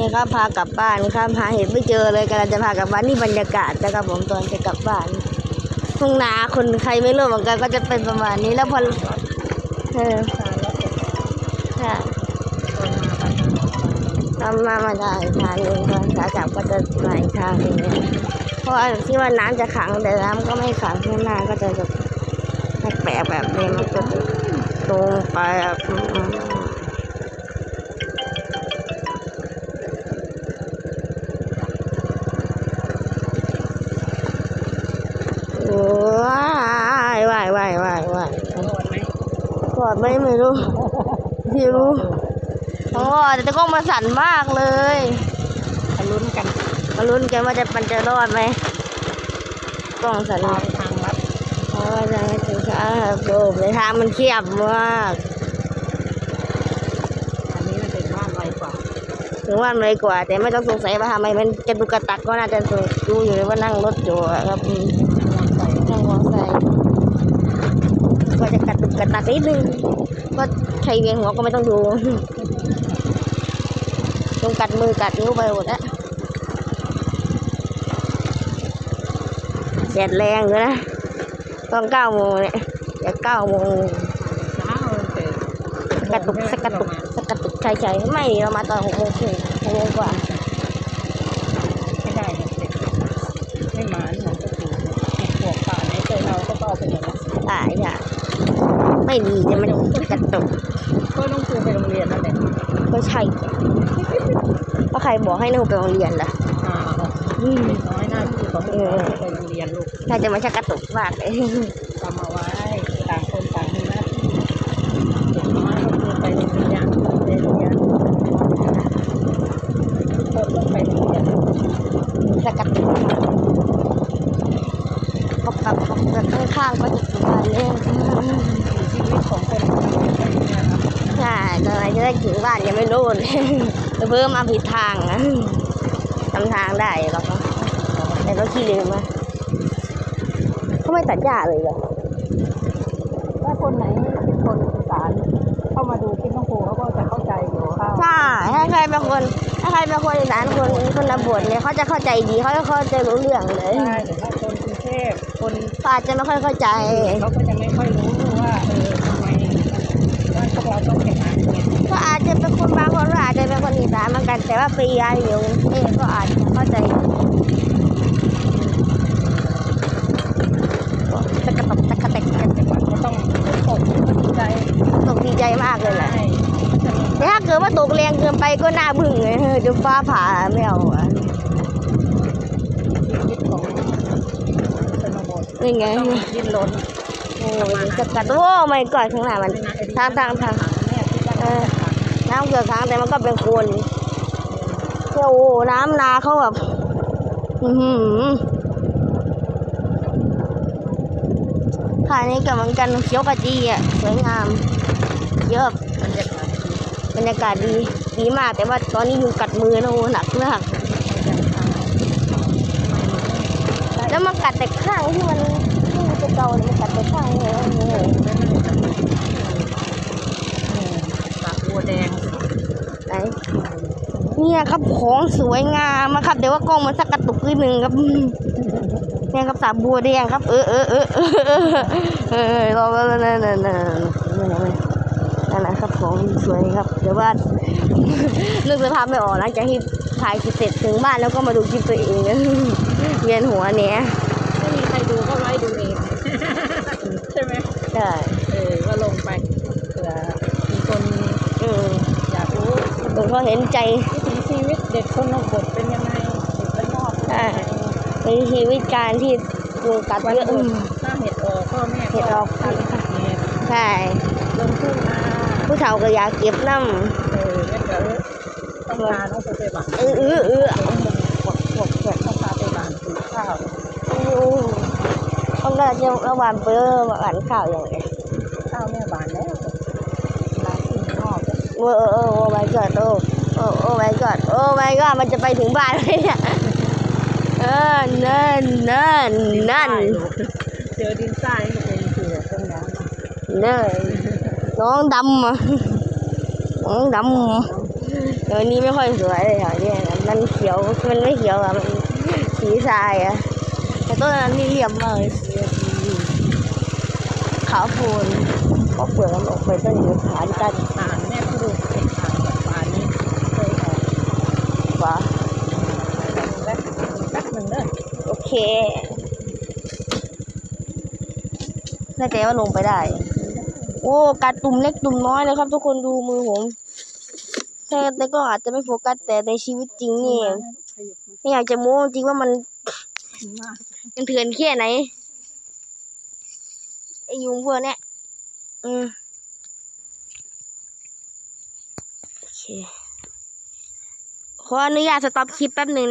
นี่ครับพากลับบ้านครับหาเห็ดไม่เจอเลยกำลังจะพากลับบ้านนี่บรรยากาศนะครับผมตอนจะกลับบ้านทุ่งนาคนใครไม่รู้เหมือนกันก็จะเป็นประมาณนี้แล้วพอเออค่ะทำมามาได้ทางหนึงก็ขากลับก็จะมาอีกทางหนึงเนี่ยเพราะว่าที่ว่าน้ำจะขังแต่น้ำก็ไม่ขังข้างหน้าก็จะแบบแปลกแบบนี้มันก็จะตรงไปอะ อดไหม่ไม่รู้พี่รู้โอ้แต่ตะกล้องมาสั่นมากเลยมาลุ้นกันมาลุ้นกันว่าจะมันจะรอดไหมกล้องสั่นทางทางลัดเพราะว่าจะถึงช้าครับโดมในทางมันเขียบมากอันนี้มันเป็นบ้านไวกว่าถึงว่ามันเลยกว่า แต่ไม่ต้องสงสัยว่าทำไมมันกระตุกกระตักก็น่าจะดูอยู่เลยว่านั่งรถอยู่อะครับอืมทางไวนั่งมอเตอร์ไซค์ ก็จะกระตุกกระตักนิดนึงก็ใช้เวียนหัวก็ไม่ต้องดูตรงกัดมือกัดนิ้วไปหมดแล้วแดดแรงเลยนะตอนเก้าโมงเนี่ยจะเก้าโมงเช้าเสร็จกระตุกสกกระตุกสกกระตุกใช่ใช่ไม่เรามาตอนหกโมงครึ่งหกโมงกว่าไม่ได้เด็กไม่หมานหนูก็ถูกพวกป่าไหนเคยเราก็เอาไปหมดแล้วตายอะ ไม่ดีจะมันกระตุกก็ต้องครูไปโรงเรียนนั่นแหละก็ใช่ก็ใครบอกให้หนูไปโรงเรียนล่ะอ่าอืมเป็นน้อยหน้าที่ของเราไปโรงเรียนลูกน่าจะมาชักกระตุกมากเลยจำเอาไว้ต่างคนต่างมีหน้าที่เด็กน้อยก็คือไปโรงเรียนไปโรงเรียนทุกคนต้องไปโรงเรียน สกัดเขาปรับเขาปรับข้างๆก็จะสบายเลย ชีวิตของคนนะครับ ใช่ตอนไหน จะได้ถึงบ้านยังไม่รู้เลยเพิ่มมาผิดทางนะจำทางได้หรอกแต่ก็ขี้ลืมอะเขาไม่ตัดหญ้าเลยเหรอถ้าคนไหนเป็นคนอีสานเข้ามาดูคลิปน้องครูเขาก็จะเข้าใจอยู่ว่าใช่ถ้าใครเป็นคน ถ้าใครเป็นคนอีสานคนคนบทเนี่ยเขาจะเข้าใจดีเขาจะเข้าใจรู้เรื่องเลยใช่แต่ถ้าคนกรุงเทพคนเขาอาจจะไม่ค่อยเข้าใจเขาก็จะไม่ค่อยรู้ แต่ว่าปียาอยู่กรุงเทพก็อาจจะเข้าใจตะกะตกตะกะแตกตะกะแตกก็ต้องตกก็ดีใจตกดีใจมากเลยแหละใช่แต่ถ้าเกิดว่าตกแรงเกินไปก็น่าบึ้งเลยเฮ้ยจะฟ้าผ่าไม่เอาอะชีวิตของชนบทนี่ไงต้องดิ้นรนโอ้ยสกัดโอ้ไม่ก่อนข้างหน้ามันทางทางทางแม่ที่บ้านเออน้ำเกือบค้างแต่มันก็เป็นโคลน โอ้โหน้ำนาเขาแบบอือหือค่ะนี่กับเหมือนกันเขียวกะจีอะสวยงาม เยอะบรรยากาศดีบรรยากาศดีดีมากแต่ว่าตอนนี้ยุงกัดมือนะโอ้หนักมากแล้วมันกัดแต่ข้างที่มันที่มันจะเกาเนี่ยมันกัดแต่ข้างเลยโอ้โห ปากบัวแดง ไหน เนี่ยครับของสวยงามนะครับเดี๋ยวว่ากล้องมันสักกระตุกนิดนึงครับเนี่ยครับสาบัวแดงครับ เออเออเออเออเออเออรอแล้วนั่นนั่นนั่นนั่นนะครับของสวยครับ เดี๋ยวว่านึกสภาพไม่ออกหลังจากที่ถ่ายเสร็จถึงบ้านแล้วก็มาดูคลิปตัวเองเวียนหัวเนี่ยไม่มีใครดูก็ไล่ดูเองใช่ไหมใช่เออก็ลงไปเผื่อมีคนอืมอยากรู้ผมก็เห็นใจ ชีวิตเด็กคนบทเป็นยังไงเด็กบ้านนอกเป็นยังไงในชีวิตการที่ยุงกัดวันเยอะหยุอืดมถ้าเห็ดออกพ่อแม่เห็ดออกทำเห็ดใช่ ลงทุ่งนาผู้เฒ่าก็อยากเก็บน้เออแม่เดี๋ยวต้องพาน้องไปบ้านำเออเออเออเอาหมดหมดหมดต้องพาไปบ้านซื้อข้าวต้องการจะระหว่างเปอร์มาอ่านข่าวอย่างไรข้าวแม่บ้านแล้ว อกเออเออเออโอ้ my god โอ้โอ้โอ้ my god โอ้ my god มันจะไปถึงบ้านไหมเนี่ยเออนั่นนั่นนั่นเจอดินทรายก็เป็นสือต้นน้ำนั่นน้องดำอะน้องดำเดี๋ยวนี้ไม่ค่อยสวยเลยแถวเนี้ยมันเขียวมันไม่เขียวอะมันสีทรายอะแต่ต้นนั้นนี่เหลี่ยมมากเลยสีขาวโพลนก็เปลือกมันออกไปต้นอยู่ฐานกัน ฐานแม่พูดเป็นฐานกับฐานนี้เคยออก กว่า แป๊บแป๊บหนึ่งเด้อ โอ เคแน่ใจว่าลงไปได้ โอ้กัดตุ่มเล็กตุ่มน้อยเลยครับ ทุกคนดูมือผมแต่ในกล้อาจจะไม่โฟกัสแต่ในชีวิตจริงนี่ไม่อยากจะโม้จริงว่ามันมากมันเถื่อนแค่ไหนไอยุงพวกเนี้ยอืมโอเคขออนุญาตสต็อปคลิปแป๊บหนึ่ง